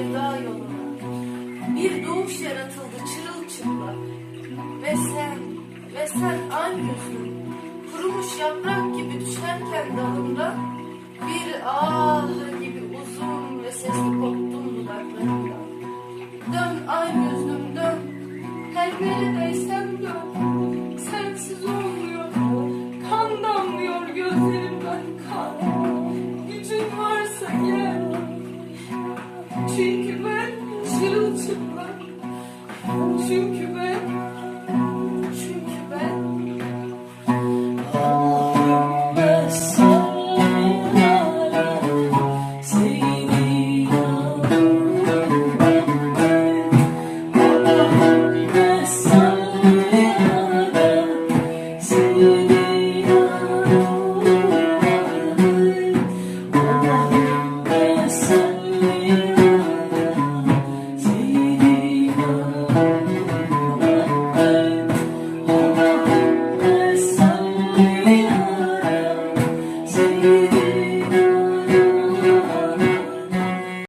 sevda yoluna. Bir doğuş yaratıldı çırılçıplak. Ve sen, ve sen ay yüzün. Kurumuş yaprak gibi düşerken dalında bir ah gibi uzun ve sesli koptum dudaklarımda. Dön ay yüzüm dön. Her neredeysen dön. Sensiz olmuyor. Kan damlıyor gözlerimden kan. Gücün varsa gel. Çünkü ben çırılçıplak Çünkü